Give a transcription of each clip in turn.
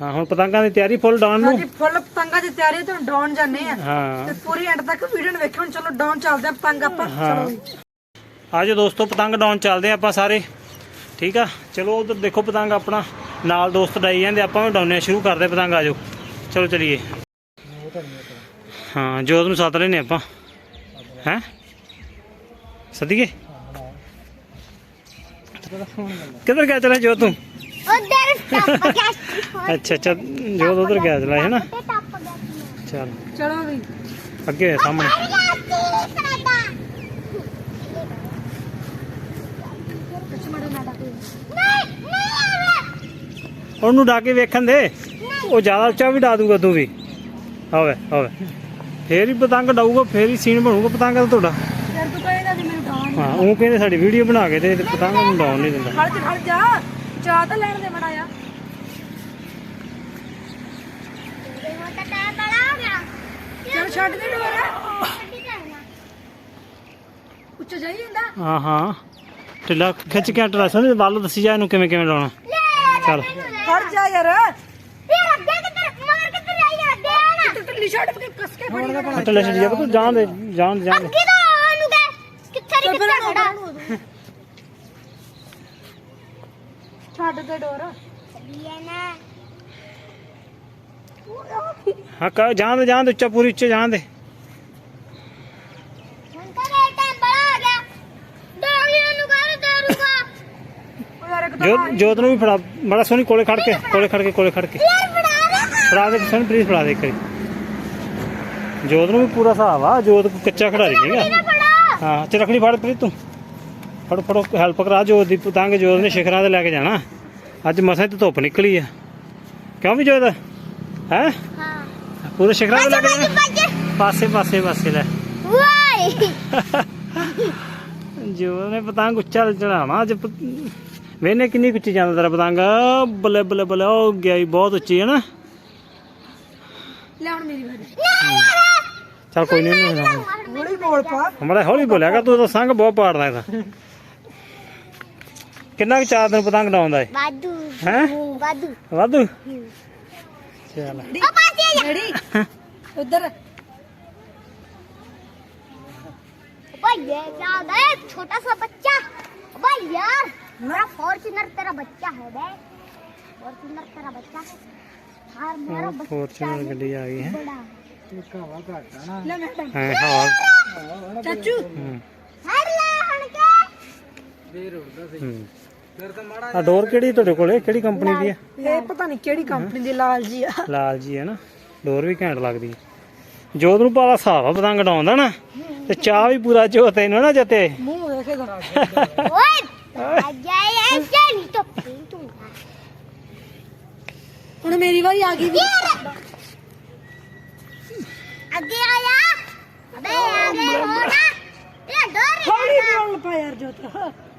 ਹਾਂ ਹੁਣ ਪਤੰਗਾਂ ਦੀ ਤਿਆਰੀ ਫੁੱਲ ਡਾਉਣ ਨੂੰ। ਹਾਂਜੀ ਫੁੱਲ ਪਤੰਗਾਂ ਦੀ ਤਿਆਰੀ ਤੇ ਡਾਉਣ ਜਾਂਦੇ ਆ ਹਾਂ। ਤੇ ਪੂਰੀ ਐਂਡ ਤੱਕ ਵੀਡੀਓ ਨੂੰ ਵੇਖੋ ਹੁਣ ਚਲੋ ਡਾਉਣ ਚੱਲਦੇ ਆ ਪਤੰਗ ਆਪਾਂ। ਚਲੋ ਜੀ। ਆਜੋ ਦੋਸਤੋ ਪਤੰਗ ਡਾਉਣ ਚੱਲਦੇ ਆ ਆਪਾਂ ਸਾਰੇ। ਠੀਕ ਆ? ਚਲੋ ਉਧਰ ਦੇਖੋ ਪਤੰਗ ਆਪਣਾ। ਨਾਲ ਦੋਸਤ ਡਾਈ ਜਾਂਦੇ ਆਪਾਂ ਵੀ ਡਾਉਣੇ ਸ਼ੁਰੂ ਕਰਦੇ ਆ ਪਤੰਗ ਆਜੋ ਚਲੋ ਚਲੀਏ। ਹਾਂ ਜੋਤ ਨੂੰ ਸੱਦ ਰਹੇ ਨੇ ਆਪਾਂ। ਹੈ? ਸਦੀਏ? ਕਿੱਧਰ ਗਿਆ ਚਲਾ ਜੋਤ ਤੂੰ? ਉਧਰ ਅੱਛਾ ਅੱਛਾ ਜੋਤ ਉਧਰ ਗਿਆ ਚਲਾ ਹੈ ਨਾ? ਚੱਲ। ਚਲੋ ਵੀ। ਅੱਗੇ ਸਾਹਮਣੇ। ਪਿੱਛੇ ਮੜੇ ਨਾ ਡਾਕੇ ਉਹਨੂੰ ਡਾ ਕੇ ਵੇਖਣ ਦੇ। ਉਹ ਜ਼ਿਆਦਾ ਉੱਚਾ ਵੀ ਡਾ ਦੂਗਾ ਤੂੰ ਵੀ। ਆਵੇ ਆਵੇ। ਫੇਰ ਹੀ ਪਤੰਗ ਡਾਊਗਾ ਫੇਰ ਹੀ ਸੀਨ ਬਣੂਗਾ ਪਤੰਗ ਦਾ ਤੁਹਾਡਾ। ਫਿਰ ਤੂੰ ਕਹੇਗਾ ਜੀ ਮੈਨੂੰ ਡਾਉਣ ਹਾਂ ਉਹ ਕਹਿੰਦੇ ਸਾਡੀ ਵੀਡੀਓ ਬਣਾ ਕੇ ਤੇ ਪਤੰਗ ਨੂੰ ਡਾਉਣ ਨਹੀਂ ਦਿੰਦਾ। ਜਾ ਖੜ ਜਾ। ਚਾਹ ਤਾਂ ਲੈਣ ਦੇ ਮੜਾ ਆ ਚਲ ਛੱਡ ਦੇ ਡੋਰ ਉੱਚਾ ਜਾਈ ਜਾਂਦਾ। ਹਾਂ ਹਾਂ। ਢਿੱਲਾ ਖਿੱਚ ਕੇ ਟਰਾ ਸਮਝ ਵੱਲ ਦੱਸੀ ਜਾ ਇਹਨੂੰ ਕਿਵੇਂ ਕਿਵੇਂ ਲਾਉਣਾ। ਚੱਲ। ਖੜ ਜਾ ਯਾਰ। ਤੂੰ ਢਿੱਲੀ ਛੱਡ ਕੇ ਕੱਸ ਕੇ ਫੜੀ ਜਾਣਾ। ਢਿੱਲਾ ਛੱਡ ਜਾ ਤੂੰ ਜਾਣ ਦੇ ਜਾਣ ਜਾਣ ਦੇ। ਚੱਲ ਫਿਰ ਖੜਾ? ਛੱਡ ਦੇ ਡੋਰ। ਹਾਂ ਕਹ ਜਾਣ ਦੇ ਜਾਣ ਦੇ ਉੱਚਾ ਪੂਰੀ ਉੱਚੇ ਜਾਣ ਦੇ। ਉਹ ਯਾਰ ਇੱਕ ਤਾਂ ਜੋਤ ਜੋਤ ਨੂੰ ਵੀ ਫੜਾ। ਬੜਾ ਸੋਹਣੀ ਕੋਲੇ ਖੜ ਕੇ ਕੋਲੇ ਖੜ ਕੇ ਕੋਲੇ ਖੜ ਕੇ। ਫੜਾ ਦੇ। ਸੋਹਣੀ ਪਲੀਜ਼ ਫੜਾ ਦੇ ਇੱਕ ਵਾਰੀ। ਜੋਤ ਨੂੰ ਵੀ ਪੂਰਾ ਹਿਸਾਬ ਆ। ਜੋਤ ਕੱਚਾ ਖਿਡਾਰੀ ਨਹੀਂਗਾ ਹਾਂ ਚ ਰਖੜੀ ਫੜ ਪ੍ਰੀਤ ਤੂੰ। ਫੜੋ ਫੜੋ ਹੈਲਪ ਕਰਾ ਜੋਤ ਦੀ ਪਤੰਗ ਜੋਤ ਨੇ ਸ਼ਿਖਰਾਂ ਤੇ ਲੈ ਕੇ ਜਾਣਾ। ਅੱਜ ਮਸਾਂ ਤੇ ਧੁੱਪ ਨਿਕਲੀ ਆ। ਕਿਉਂ ਵੀ ਜੋਤ? ਹੈ? ਪੂਰੇ ਸ਼ਿਖਰਾਂ ਤੇ ਲੈ ਕੇ ਜਾਣਾ? ਪਾਸੇ ਪਾਸੇ। ਪਾਸੇ ਲੈ। ਜੋਤ ਨੇ ਪਤੰਗ ਉੱਚਾ ਚੜਾਉਣਾ ਅੱਜ ਵੇਨੇ ਕਿੰਨੀ ਉੱਚੀ ਜਾਂਦਾ ਤੇਰਾ ਪਤੰਗ? ਬੱਲੇ ਬੱਲੇ ਬੱਲੇ ਉਹ ਗਿਆ ਈ ਬਹੁਤ ਉੱਚੀ ਹੈ ਨਾ। ਲੈ ਹੁਣ ਮੇਰੀ ਵਾਰੀ। ਚੱਲ ਕੋਈ ਨਹੀਂ ਨਹੀਂ ਹੌਲੀ ਬੋਲ ਪਾ। ਹਮੜਾ ਹੌਲੀ ਬੋਲਿਆ ਕਰ ਤੂੰ ਤਾਂ ਸੰਗ ਬਹੁਤ ਪਾੜਦਾ ਇਹ ਤਾਂ ਕਿੰਨਾ ਕੁ ਚਾਰ ਦਿਨ ਪਤੰਗ ਡਾਉਂਦਾ ਏ ਵਾਧੂ ਹੈ ਵਾਧੂ ਵਾਧੂ ਚੱਲ ਰੈਡੀ ਉਧਰ भाई ये क्या होता है छोटा सा बच्चा भाई यार मेरा फॉर्च्यूनर तेरा बच्चा है बे फॉर्च्यूनर तेरा बच्चा है यार मेरा बच्चा ਫੋਰਚੂਨਰ ਗੱਡੀ ਆ ਗਈ ਹੈ ਲੈ ਮੈਂ ਡਾਂ- ਹਾਂ ਹਵਾ ਚਾਚੂ ਹੂੰ हर ला हण ਕਰਦਾ ਸੀ। ਫਿਰ ਤਾਂ ਮਾੜਾ ਆ ਡੋਰ ਕਿਹੜੀ ਤੁਹਾਡੇ ਕੋਲੇ? ਕਿਹੜੀ ਕੰਪਨੀ ਦੀ ਹੈ ਇਹ ਪਤਾ ਨਹੀਂ ਕਿਹੜੀ ਕੰਪਨੀ ਦੀ ਲਾਲ ਜੀ ਆ। ਲਾਲ ਜੀ ਹੈ ਨਾ। ਡੋਰ ਵੀ ਘੈਂਟ ਲੱਗਦੀ। ਜੋਤ ਨੂੰ ਪਾਲਾ ਹਿਸਾਬ ਆ ਪਤੰਗ ਡਾਉਂਦਾ ਨਾ। ਤੇ ਚਾਹ ਵੀ ਪੂਰਾ ਚੋ ਤੈਨੂੰ ਨਾ ਜਤੇ। ਮੂੰਹ ਵੇਖੇ ਦਾ ਓਏ ਅੱਜਾ ਇਹ ਚੱਲ ਟੱਪੀ ਤੂੰ ਹੁਣ ਮੇਰੀ ਵਾਰੀ ਆ ਗਈ ਅੱਗੇ ਆਇਆ ਅਬੇ ਆਗੇ ਹੋਣਾ ਇਹ ਡੋਰ ਹੀ ਨਾ ਪਾ ਯਾਰ ਜੋਤ।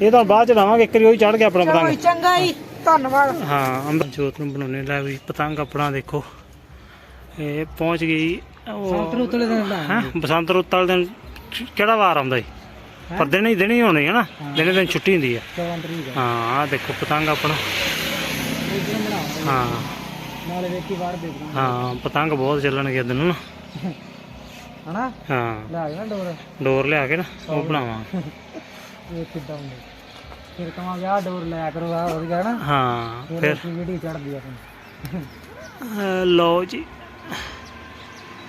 ਇਹ ਤਾਂ ਬਾਅਦ ਚ ਲਾਵਾਂਗੇ ਇੱਕ ਵਾਰੀ ਉਹ ਚੜ ਗਿਆ ਆਪਣਾ ਚਲੋ ਪਤੰਗ। ਚੰਗਾ ਜੀ ਧੰਨਵਾਦ। ਹਾਂ ਅੰਦਰ ਜੋਤ ਨੂੰ ਬਣਾਉਣੇ ਲੈ ਵੀ ਪਤੰਗ ਆਪਣਾ ਦੇਖੋ। ਇਹ ਪਹੁੰਚ ਗਈ ਉਹ ਉਤਲੇ ਦਿਨ ਲਾ ਹੈਂ ਬਸੰਤ ਰੁੱਤ ਵਾਲੇ ਦਿਨ ਕਿਹੜਾ ਵਾਰ ਆਉਂਦਾ ਈ ਪਰ ਦਿਨ ਹੀ ਦਿਨ ਹੀ ਹੋਣੇ ਹੈ ਨਾ ਦਿਨੇ ਦਿਨ ਛੁੱਟੀ ਹੁੰਦੀ ਹੈ 14 ਤਰੀਕ ਹਾਂ ਆ ਦੇਖੋ ਪਤੰਗ ਆਪਣਾ। ਹਾਂ। ਨਾਲੇ ਵੇਖੀ ਵਾਰ ਦੇਖਣਾ ਹਾਂ ਪਤੰਗ ਬਹੁਤ ਚੱਲਣਗੇ ਦਿਨ ਨੂੰ ਨਾ। ਹਨਾ? ਹਾਂ। ਲੈ ਆ ਡੋਰ। ਡੋਰ ਲਿਆ ਕੇ ਨਾ ਉਹ ਬਣਾਵਾਂ ਇਹ ਕਿੱਦਾਂ ਹੁੰਦੇ? ਫਿਰ ਕਹਾਂਗੇ ਆ ਡੋਰ ਲਿਆ ਕਰੋ ਆ ਗਿਆ ਨਾ। ਹਾਂ ਫਿਰ ਵੀਡੀਓ ਚੜਦੀ ਆ ਅਹ ਲਓ ਜੀ।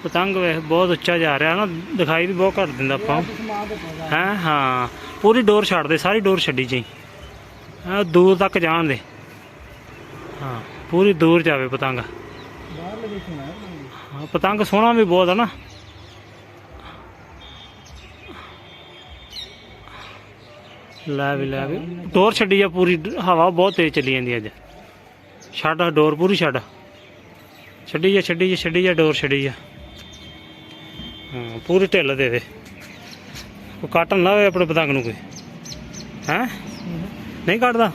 ਪਤੰਗ ਵੇਖ ਬਹੁਤ ਉੱਚਾ ਜਾ ਰਿਹਾ ਨਾ ਦਿਖਾਈ ਵੀ ਬਹੁਤ ਘੱਟ ਦਿੰਦਾ ਆਪਾਂ ਹੈ? ਹਾਂ ਪੂਰੀ ਡੋਰ ਛੱਡ ਦੇ ਸਾਰੀ ਡੋਰ ਛੱਡੀ ਜਾਈ ਹਾਂ ਦੂਰ ਤੱਕ ਜਾਣ ਦੇ। ਹਾਂ ਪੂਰੀ ਦੂਰ ਜਾਵੇ ਪਤੰਗ। ਬਾਹਰ ਲੱਗੇ ਸੁਣਾ ਹਾਂ ਪਤੰਗ ਸੋਹਣਾ ਵੀ ਬਹੁਤ ਆ ਨਾ। ਲੈ ਵੀ ਲੈ ਵੀ। ਡੋਰ ਛੱਡੀ ਆ ਪੂਰੀ ਹਵਾ ਬਹੁਤ ਤੇਜ਼ ਚੱਲੀ ਜਾਂਦੀ ਅੱਜ। ਛੱਡ ਡੋਰ ਪੂਰੀ ਛੱਡ। ਛੱਡੀ ਜਾ ਛੱਡੀ ਜਾ ਛੱਡੀ ਜਾ ਡੋਰ ਛੱਡੀ ਜਾ ਹਾਂ ਪੂਰੀ ਢਿੱਲ ਦੇ ਦੇ। ਕੋਈ ਕੱਟ ਨਾ ਲਾਵੇ ਆਪਣੇ ਪਤੰਗ ਨੂੰ ਕੋਈ। ਹੈ? ਨਹੀਂ ਕੱਟਦਾ?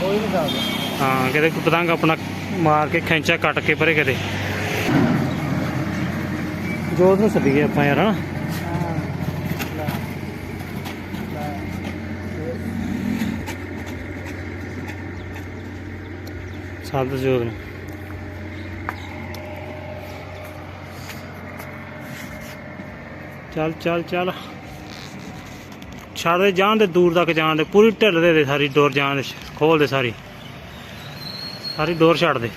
ਕੋਈ ਨਹੀਂ ਸਕਦਾ ਹਾਂ ਕਿਤੇ ਪਤੰਗ ਆਪਣਾ ਮਾਰ ਕੇ ਖੈਂਚਾ ਕੱਟ ਕੇ ਪਰੇ ਕਿਤੇ। ਜੋਤ ਨੂੰ ਸੱਦੀਏ ਆਪਾਂ ਯਾਰ ਹਨਾ ਹਾਂ ਲੈ ਲੈ ਸੱਦ ਜੋਤ ਨੂੰ ਚੱਲ ਚੱਲ ਚੱਲ। ਛੱਡ ਜਾਣ ਦੇ, ਦੂਰ ਤੱਕ ਜਾਣ ਦੇ। ਪੂਰੀ ਢਿੱਲ ਦੇ ਦੇ ਸਾਰੀ ਡੋਰ ਜਾਣ ਦੇ ਖੋਲ ਦੇ ਸਾਰੀ। ਸਾਰੀ ਡੋਰ ਛੱਡ ਦੇ।